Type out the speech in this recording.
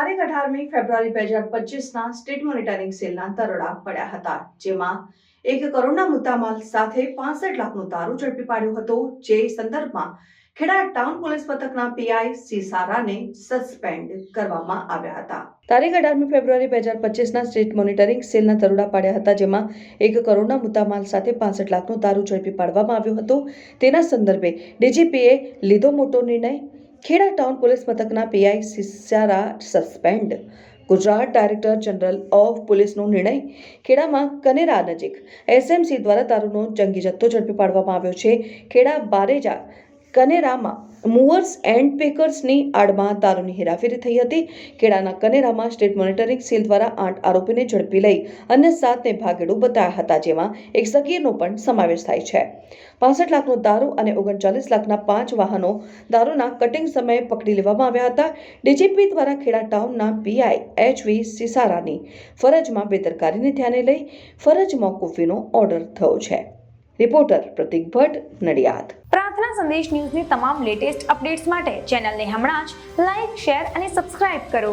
તારીખ અઢારમી ફેબ્રુઆરી બે હજાર પચીસના સ્ટેટ મોનિટરિંગ સેલના દરોડા પડ્યા હતા, જેમાં એક કરોડના મુદ્દામાલ સાથે પાસઠ લાખનું દારૂ ઝડપી પાડ્યો હતો. જે સંદર્ભમાં ખેડા ટાઉન પોલીસ મથકના પીઆઈ સિસારાને સસ્પેન્ડ કરવામાં આવ્યા હતા. તારીખ અઢારમી ફેબ્રુઆરી બે હજાર પચીસના સ્ટેટ મોનિટરિંગ સેલના દરોડા પાડ્યા હતા, જેમાં એક કરોડના મુદ્દામાલ સાથે પાસઠ લાખનું દારૂ ઝડપી પાડવામાં આવ્યો હતો. તેના સંદર્ભે ડીજીપીએ લીધો મોટો નિર્ણય ખેડા ટાઉન પોલીસ મથકના PI Sisara suspend. Gujarat director general of પોલીસનો નિર્ણય ખેડામાં કનેરા નજીક. એસએમસી દ્વારા દારૂનો જંગી જથ્થો ઝડપી પાડવામાં આવ્યો છે. ખેડા બારેજા કનેરામાં મૂવર્સ એન્ડ પેકર્સની આડમાં દારૂની હેરાફેરી થઈ હતી. ખેડાના કનેરામાં સ્ટેટ મોનિટરિંગ સેલ દ્વારા આઠ આરોપીને ઝડપી લઈ અન્ય સાતને ભાગેડુ બતાવ્યા હતા, જેમાં એક સગીરનો પણ સમાવેશ થાય છે. પાસઠ લાખનો દારૂ અને ઓગણચાલીસ લાખના પાંચ વાહનો દારૂના કટિંગ સમયે પકડી લેવામાં આવ્યા હતા. ડીજીપી દ્વારા ખેડા ટાઉનના પીઆઈ એચ વી સિસારાની ફરજમાં બેદરકારીને ધ્યાને લઈ ફરજ મોકૂફીનો ઓર્ડર થયો છે. રિપોર્ટર પ્રતિક ભટ્ટ, નડિયાદ. પ્રાર્થના સંદેશ ન્યૂઝની તમામ લેટેસ્ટ અપડેટ્સ માટે ચેનલને હમણાં જ લાઈક શેર અને સબસ્ક્રાઇબ કરો.